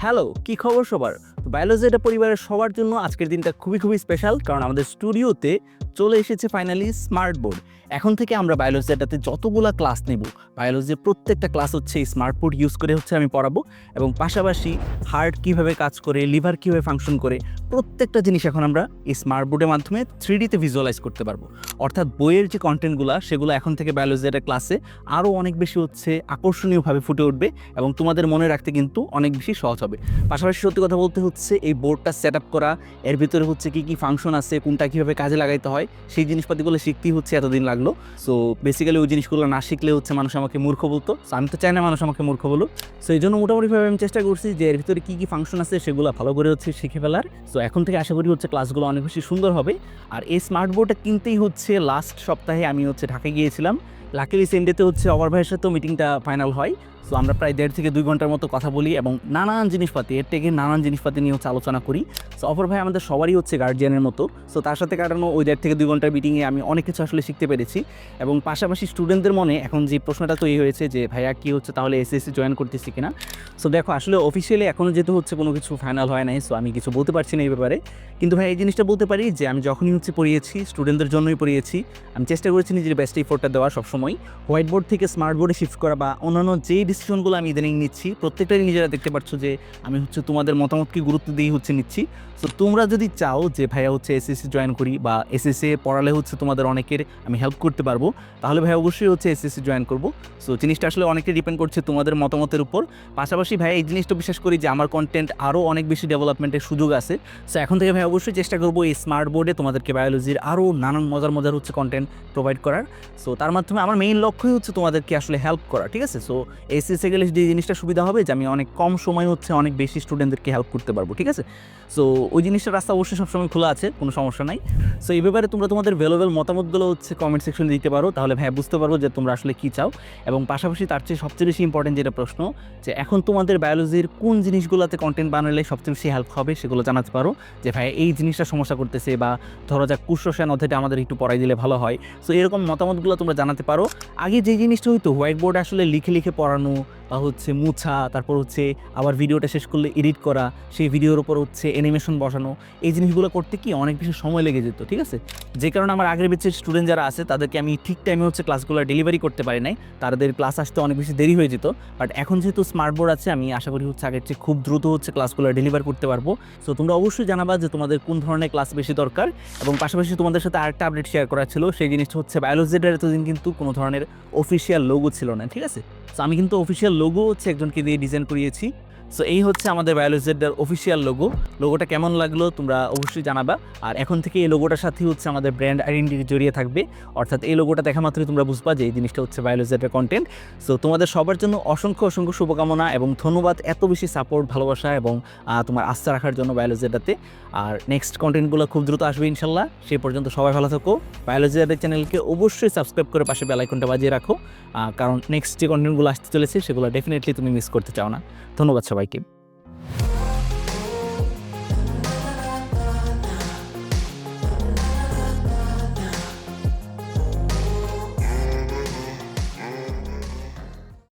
Hello কি খবর সবার? বায়োলজি এটা পরিবারের সবার জন্য আজকের দিনটা খুবই খুবই স্পেশাল কারণ আমাদের স্টুডিওতে চলে এসেছে ফাইনালি স্মার্ট বোর্ড এখন থেকে আমরা বায়োলজি এটাতে যতগুলা ক্লাস নেব বায়োলজির প্রত্যেকটা ক্লাস হচ্ছে এই স্মার্ট বোর্ড ইউজ করে হচ্ছে আমি পড়াবো এবং পাশাপাশি হার্ট কীভাবে কাজ করে লিভার কীভাবে ফাংশন করে, প্রত্যেকটা জিনিস এখন আমরা এই স্মার্ট বোর্ডের মাধ্যমে থ্রি ডিতে ভিজুয়ালাইজ করতে পারব। অর্থাৎ বইয়ের যে কন্টেন্টগুলো সেগুলো এখন থেকে বায়োলজি একটা ক্লাসে আরও অনেক বেশি হচ্ছে আকর্ষণীয়ভাবে ফুটে উঠবে এবং তোমাদের মনে রাখতে কিন্তু অনেক বেশি সহজ হবে। পাশাপাশি সত্যি কথা বলতে হচ্ছে এই বোর্ডটা সেট করা। এর ভিতরে হচ্ছে কি কি ফাংশন আছে, কোনটা কীভাবে কাজে লাগাইতে হয়, সেই জিনিসপাতিগুলো শিখতেই হচ্ছে এতদিন লাগল। সো বেসিক্যালি ওই জিনিসগুলো না শিখলে হচ্ছে মানুষ আমাকে মূর্খ বলতো। So, আমি তো চাই না মানুষ আমাকে মূর্খ বলো সো এই জন্য মোটামুটিভাবে আমি চেষ্টা করছি যে এর ভিতরে কী কী ফাংশন আছে সেগুলো ভালো করে হচ্ছে শিখে ফেলার। সো এখন থেকে আশা করি হচ্ছে ক্লাসগুলো অনেক বেশি সুন্দর হবে। আর এই স্মার্ট বোর্ডটা কিনতেই হচ্ছে লাস্ট সপ্তাহে আমি হচ্ছে ঢাকায় গিয়েছিলাম। লাকিলি সেন্ডেতে হচ্ছে অবার ভাইয়ের সাথেও মিটিংটা ফাইনাল হয়। সো আমরা প্রায় দেড় থেকে দুই ঘণ্টার মতো কথা বলি এবং নানান জিনিসপাতি, এর থেকে নানান জিনিসপাতি নিয়ে হচ্ছে আলোচনা করি। সো অপর ভাই আমাদের সবারই হচ্ছে গার্জিয়ানের মতো। সো তার সাথে কাটানো ওই দেড় থেকে দুই ঘণ্টার মিটিংয়ে আমি অনেক কিছু আসলে শিখতে পেরেছি এবং পাশাপাশি স্টুডেন্টদের মনে এখন যে প্রশ্নটা তৈরি হয়েছে যে, ভাইয়া, কী হচ্ছে? তাহলে এসএসসি জয়েন করতেছি কিনা? সো দেখো, আসলে অফিসিয়ালি এখনও যেহেতু হচ্ছে কোনো কিছু ফাইনাল হয় নাই সো আমি কিছু বলতে পারছি না এই ব্যাপারে। কিন্তু ভাই, এই জিনিসটা বলতে পারি যে, আমি যখনই হচ্ছে পড়িয়েছি স্টুডেন্টদের জন্যই পড়িয়েছি, আমি চেষ্টা করেছি নিজের বেস্ট ইফোর্টটা দেওয়া সবসময়। হোয়াইট বোর্ড থেকে স্মার্ট বোর্ডে শিফট করা বা অন্যান্য যেই ডিসিশনগুলো আমি ইদানিং নিচ্ছি। প্রত্যেকটাই নিজেরা দেখতে পাচ্ছ যে আমি হচ্ছে তোমাদের মতামতকে গুরুত্ব দিয়ে হচ্ছে নিচ্ছি। তো তোমরা যদি চাও যে ভাইয়া হচ্ছে এসএসসি জয়েন করি বা এসএসসি পড়ালে হচ্ছে তোমাদের অনেকের আমি হেল্প করতে পারব, তাহলে ভাই অবশ্যই হচ্ছে এসএসসি জয়েন করব। সো জিনিসটা আসলে অনেকটাই ডিপেন্ড করছে তোমাদের মতামতের উপর। পাশাপাশি ভাই এই জিনিসটা বিশ্বাস করি যে আমার কন্টেন্ট আরও অনেক বেশি ডেভেলপমেন্টের সুযোগ আছে। সো এখন থেকে ভাই অবশ্যই চেষ্টা করব এই স্মার্ট বোর্ডে তোমাদেরকে বায়োলজির আরও নানান মজার মজার হচ্ছে কন্টেন্ট প্রোভাইড করার। সো তার মাধ্যমে আমার মেইন লক্ষ্যই হচ্ছে তোমাদেরকে আসলে হেল্প করা, ঠিক আছে? সো এসএসসি গেলে যে জিনিসটা সুবিধা হবে যে আমি অনেক কম সময় হচ্ছে অনেক বেশি স্টুডেন্টদেরকে হেল্প করতে পারব, ঠিক আছে? সো ওই জিনিসটার রাস্তা অবশ্যই সবসময় খোলা আছে, কোনো সমস্যা নাই। সো এই ব্যাপারে তোমরা তোমাদের ভ্যালুয়েবল মতামতগুলো হচ্ছে কমেন্ট সেকশনে দিতে পারো, তাহলে ভাই বুঝতে পারব যে তোমরা আসলে কী চাও। এবং পাশাপাশি তার চেয়ে সবচেয়ে বেশি ইম্পর্টেন্ট যেটা প্রশ্ন, যে এখন তোমাদের বায়োলজির কোন জিনিসগুলোতে কন্টেন্ট বানালে সবচেয়ে বেশি হেল্প হবে সেগুলো জানাতে পারো, যে ভাই এই জিনিসটা সমস্যা করতেছে বা ধরো যাক কুশ্রসান অধ্যায়টা আমাদের একটু পড়াই দিলে ভালো হয়। সো এরকম মতামতগুলো তোমরা জানাতে পারো। আগে যে জিনিসটা হইতো হোয়াইট বোর্ডে আসলে লিখে লিখে পড়ানো বা হচ্ছে মুছা, তারপর হচ্ছে আবার ভিডিওটা শেষ করলে এডিট করা, সেই ভিডিওর উপর হচ্ছে অ্যানিমেশন বসানো, এই জিনিসগুলো করতে কি অনেক বেশি সময় লেগে যেত, ঠিক আছে? যে কারণে আমার আগের বেচের স্টুডেন্ট যারা আছে, তাদেরকে আমি ঠিক টাইমে হচ্ছে ক্লাসগুলো ডেলিভারি করতে পারি নাই, তাদের ক্লাস আসতে অনেক বেশি দেরি হয়ে যেত বাট এখন যেহেতু স্মার্ট বোর্ড আছে, আমি আশা করি হচ্ছে আগের চেয়ে খুব দ্রুত হচ্ছে ক্লাসগুলো ডেলিভার করতে পারব। সো তোমরা অবশ্যই জানাবা যে তোমাদের কোন ধরনের ক্লাস বেশি দরকার, এবং পাশাপাশি তোমাদের সাথে আরেকটা আপডেট শেয়ার করা ছিল, সেই জিনিসটা হচ্ছে বায়োলজিটার এতদিন কিন্তু কোনো ধরনের অফিসিয়াল লোগো ছিল না, ঠিক আছে? আমি কিন্তু অফিসিয়াল লোগো হচ্ছে একজনকে দিয়ে ডিজাইন করিয়েছি। সো এই হচ্ছে আমাদের বায়োলজিটার অফিসিয়াল লোগো লোগোটা কেমন লাগল তোমরা অবশ্যই জানাবা। আর এখন থেকে এই লোগোটার সাথেই হচ্ছে আমাদের ব্র্যান্ড আইডেন্টিটি জড়িয়ে থাকবে। অর্থাৎ এই লোগোটা দেখা মাত্রই তোমরা বুঝবা যে এই জিনিসটা হচ্ছে বায়োলজিটার কন্টেন্ট সো তোমাদের সবার জন্য অসংখ্য অসংখ্য শুভকামনা এবং ধন্যবাদ এত বেশি সাপোর্ট ভালোবাসা এবং তোমার আস্থা রাখার জন্য বায়োলজিটাতে আর নেক্সট কন্টেন্টগুলো খুব দ্রুত আসবে ইনশাল্লাহ। সেই পর্যন্ত সবাই ভালো থাকো। বায়োলজি চ্যানেলকে অবশ্যই সাবস্ক্রাইব করে পাশে বেলাইকনটা বাজিয়ে রাখো। কারণ নেক্সট যে কন্টেন্টগুলো আসতে চলেছে, সেগুলো ডেফিনেটলি তুমি মিস করতে চাও না। ধন্যবাদ memperbaiki